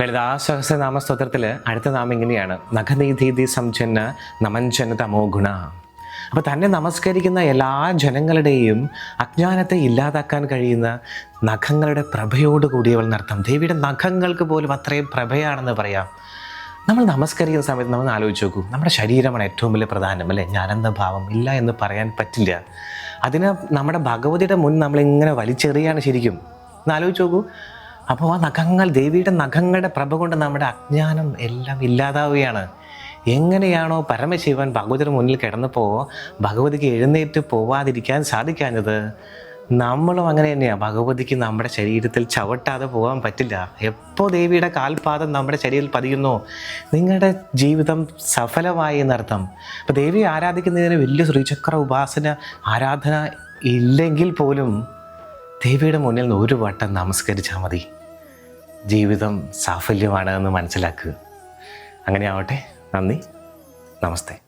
ലളിതാ സഹസ്രനാമ സ്തോത്രത്തിൽ അടുത്ത നാമം ഇങ്ങനെയാണ്. നഖനീതീതി സംജന്ന നമഞ്ജന തമോ ഗുണ. അപ്പോൾ തന്നെ നമസ്കരിക്കുന്ന എല്ലാ ജനങ്ങളുടെയും അജ്ഞാനത്തെ ഇല്ലാതാക്കാൻ കഴിയുന്ന നഖങ്ങളുടെ പ്രഭയോട് കൂടിയവൾ നടത്തം ദേവിയുടെ നഖങ്ങൾക്ക് പോലും അത്രയും പ്രഭയാണെന്ന് പറയാം. നമ്മൾ നമസ്കരിക്കുന്ന സമയത്ത് നമ്മൾ ആലോചിച്ച് നോക്കൂ. നമ്മുടെ ശരീരമാണ് ഏറ്റവും വലിയ പ്രധാനം അല്ലേ? ഞാനെന്ന ഭാവം ഇല്ല എന്ന് പറയാൻ പറ്റില്ല. അതിന് നമ്മുടെ ഭഗവതിയുടെ മുൻ നമ്മളിങ്ങനെ വലിച്ചെറിയാണ് ശരിക്കും. ഒന്ന് ആലോചിച്ച് നോക്കൂ. അപ്പോൾ ആ നഖങ്ങൾ ദേവിയുടെ നഖങ്ങളുടെ പ്രഭ കൊണ്ട് നമ്മുടെ അജ്ഞാനം എല്ലാം ഇല്ലാതാവുകയാണ്. എങ്ങനെയാണോ പരമശിവൻ ഭഗവതിയുടെ മുന്നിൽ കിടന്നപ്പോൾ ഭഗവതിക്ക് എഴുന്നേറ്റ് പോവാതിരിക്കാൻ സാധിക്കാഞ്ഞത്? നമ്മളും അങ്ങനെ തന്നെയാണ് ഭഗവതിക്ക് നമ്മുടെ ശരീരത്തിൽ ചവിട്ടാതെ പോകാൻ പറ്റില്ല. എപ്പോൾ ദേവിയുടെ കാൽപാദം നമ്മുടെ ശരീരത്തിൽ പതിയുന്നു? നിങ്ങളുടെ ജീവിതം സഫലമായി എന്നർത്ഥം. അപ്പോൾ ദേവിയെ ആരാധിക്കുന്നതിന് വലിയ ശ്രീചക്ര ഉപാസന ആരാധന ഇല്ലെങ്കിൽ പോലും ദേവിയുടെ മുന്നിൽ നിന്ന് ഒരു വട്ടം നമസ്കരിച്ചാൽ മതി. ജീവിതം സാഫല്യമാണ് എന്ന് മനസ്സിലാക്കുക. അങ്ങനെ ആവട്ടെ നന്ദി. നമസ്തേ.